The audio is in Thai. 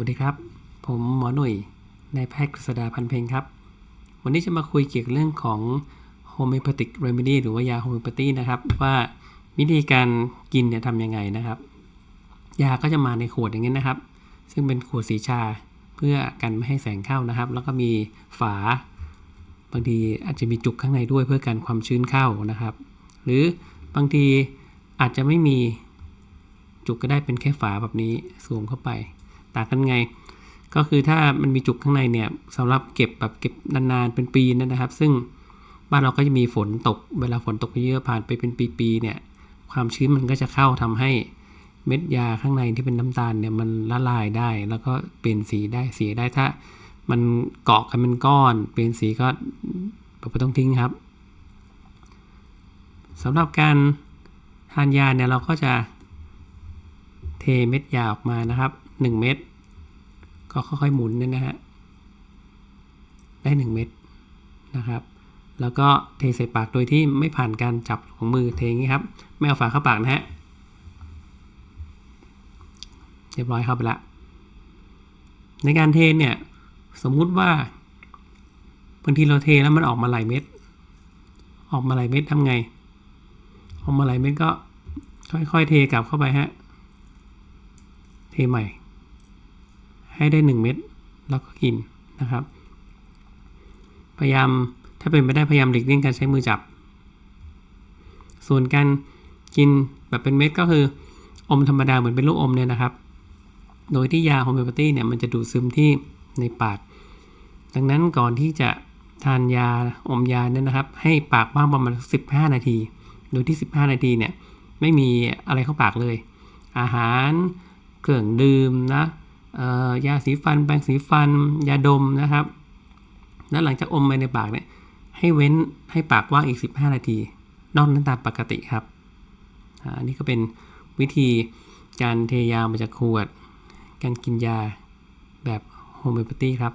วัสดีครับ ผมหมอหนุ่ยนายแพทย์กฤษดาพันเพลงครับ วันนี้จะมาคุยเกี่ยวกับเรื่องของ homeopathic remedy หรือว่ายา homeopathy นะครับ ว่าวิธีการกินเนี่ยทำยังไงนะครับ ยาก็จะมาในขวดอย่างนี้นะครับ ซึ่งเป็นขวดสีชาเพื่อกันไม่ให้แสงเข้านะครับ แล้วก็มีฝา บางทีอาจจะมีจุกข้างในด้วยเพื่อกันความชื้นเข้านะครับ หรือบางทีอาจจะไม่มีจุกก็ได้เป็นแค่ฝาแบบนี้สวมเข้าไป ต่างกันไง ก็คือถ้ามันมีจุกข้างในเนี่ยสำหรับเก็บแบบเก็บนานๆเป็นปีนั่นนะครับ ซึ่งบ้านเราก็จะมีฝนตก เวลาฝนตกเยอะผ่านไปเป็นปีๆเนี่ยความชื้นมันก็จะเข้าทำให้เม็ดยาข้างในที่เป็นน้ำตาลเนี่ยมันละลายได้ แล้วก็เปลี่ยนสีได้เสียได้ถ้า มันเกาะกันเป็นก้อน เปลี่ยนสีก็แบบไม่ต้องทิ้งครับสำหรับการทานยาเนี่ยเราก็จะเทเม็ดยาออกมานะครับ 1 เม็ดก็ค่อยๆหมุนเนี่ยนะฮะได้ 1 เม็ดนะครับ แล้วก็เทใส่ปากโดยที่ไม่ผ่านการจับของมือเทอย่างนี้ครับไม่เอาฝาเข้าปากนะฮะเรียบร้อยเข้าไปละในการเทเนี่ยสมมุติว่าบางทีเราเทแล้วมันออกมาหลายเม็ดออกมาหลายเม็ดทำไง ออกมาหลายเม็ดก็ค่อยๆเทกลับเข้าไปฮะ เทใหม่ ให้ได้หนึ่งเม็ดแล้วก็กินนะครับ พยายามถ้าเป็นไปได้พยายามหลีกเลี่ยงการใช้มือจับ ส่วนการกินแบบเป็นเม็ดก็คืออมธรรมดาเหมือนเป็นลูกอมเนี่ยนะครับ โดยที่ยาโฮมิโอปาธีเนี่ยมันจะดูดซึมที่ในปาก ดังนั้นก่อนที่จะทานยาอมยาเนี่ยนะครับ ให้ปากว่างประมาณ 15 นาที โดยที่ 15 นาทีเนี่ยไม่มีอะไรเข้าปากเลย อาหารเครื่องดื่มนะ ยาสีฟันแปรงสีฟัน ยาดมนะครับ แล้วหลังจากอมไปในปากเนี่ยให้เว้นให้ปากว่างอีก 15 นาที นอกนั้นตามปกติครับอันนี้ก็เป็นวิธีการเทยามาจากขวด การกินยาแบบโฮมิโอปาตีครับ